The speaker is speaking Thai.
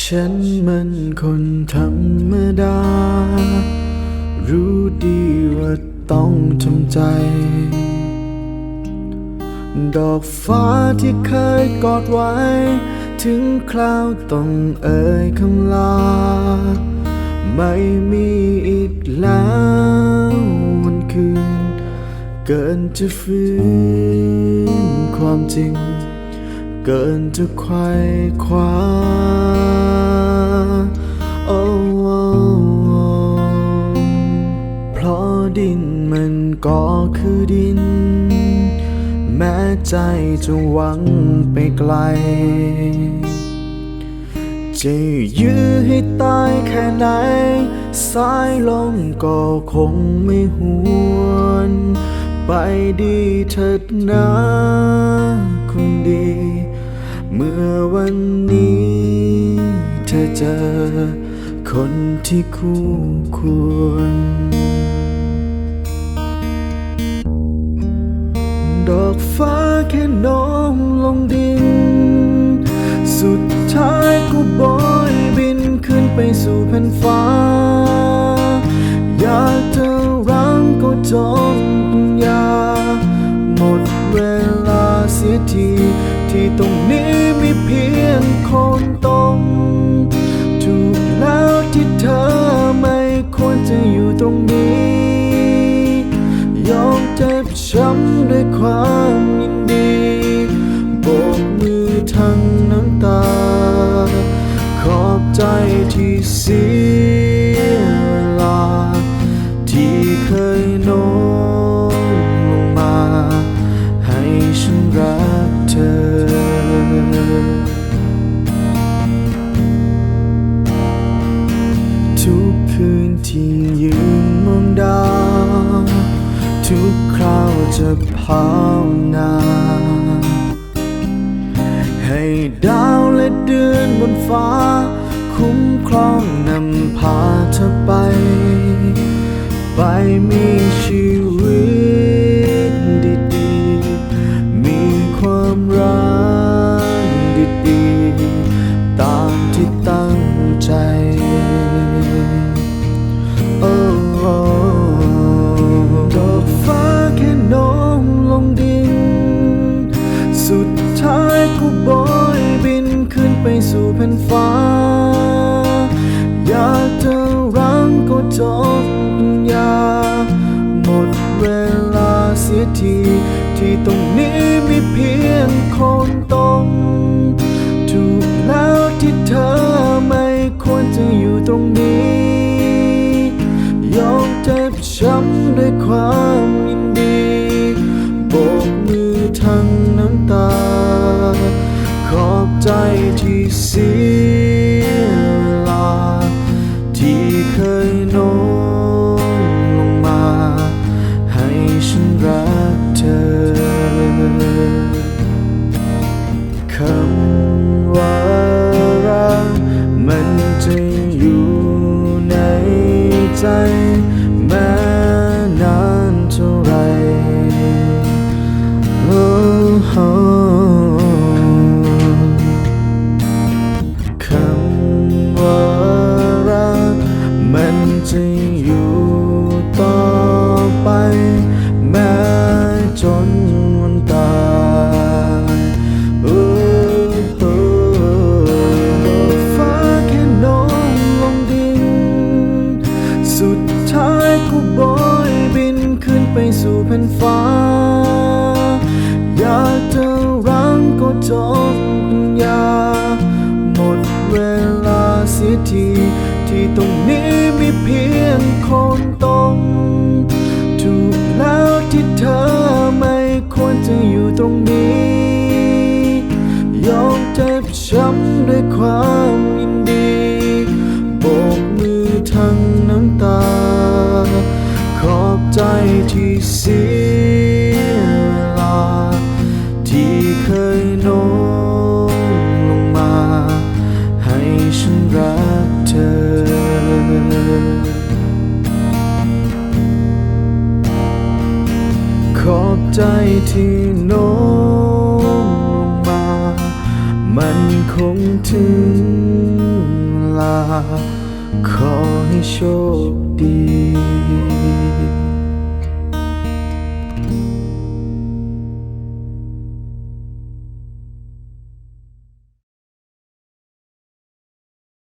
ฉันมันคนธรรมดา รู้ดีว่าต้องทำใจ ดอกฟ้าที่เคยกอดไว้ ถึงคราวต้องเอ่ยคำลา ไม่มีอีกแล้ววันคืน เกินจะฟื้นความจริง เกินจะไขว่คว้าโอ้เพราะดินมันก็คือดิน แม้ใจจะหวังไปไกล จะยื้อให้ตายแค่ไหน สายลมก็คงไม่หวนไปดีเถิดนะคนดี เมื่อวันนี้เธอเจอคนที่คู่ควร ดอกฟ้าแค่โน้มลงดิน สุดท้ายก็บอยบินขึ้นไปสู่แผ่นฟ้า อยากจะรังก็จนปัญญา หมดเวลาเสียทีที่ตรงนี้ มีเพียงคนตรงถูกแล้วที่เธอไม่ควรจะอยู่ตรงนี้ ยอมเจ็บช้ำด้วยความยินดีโบกมือทั้งน้ำตา ขอบใจที่เสีย ทุกคราวจะภาวนา ให้ดาวและเดือนบนฟ้า คุ้มครองนำพาเธอไป ไปมีชีวิตดีๆ มีความรักดีๆ เสียเวลา ที่เคยโน้มลงมา ให้ฉันรักเธอคำว่า ที่ตรงนี้มีเพียงคนตรงถูกแล้วที่เธอไม่ควรจะอยู่ตรงนี้ ยอมเจ็บช้ำด้วยความยินดีโบกมือทั้งน้ำตา ขอบใจที่เสียเวลาที่ ที่โน้มลงมา มันคงถึงลา ขอให้โชคดี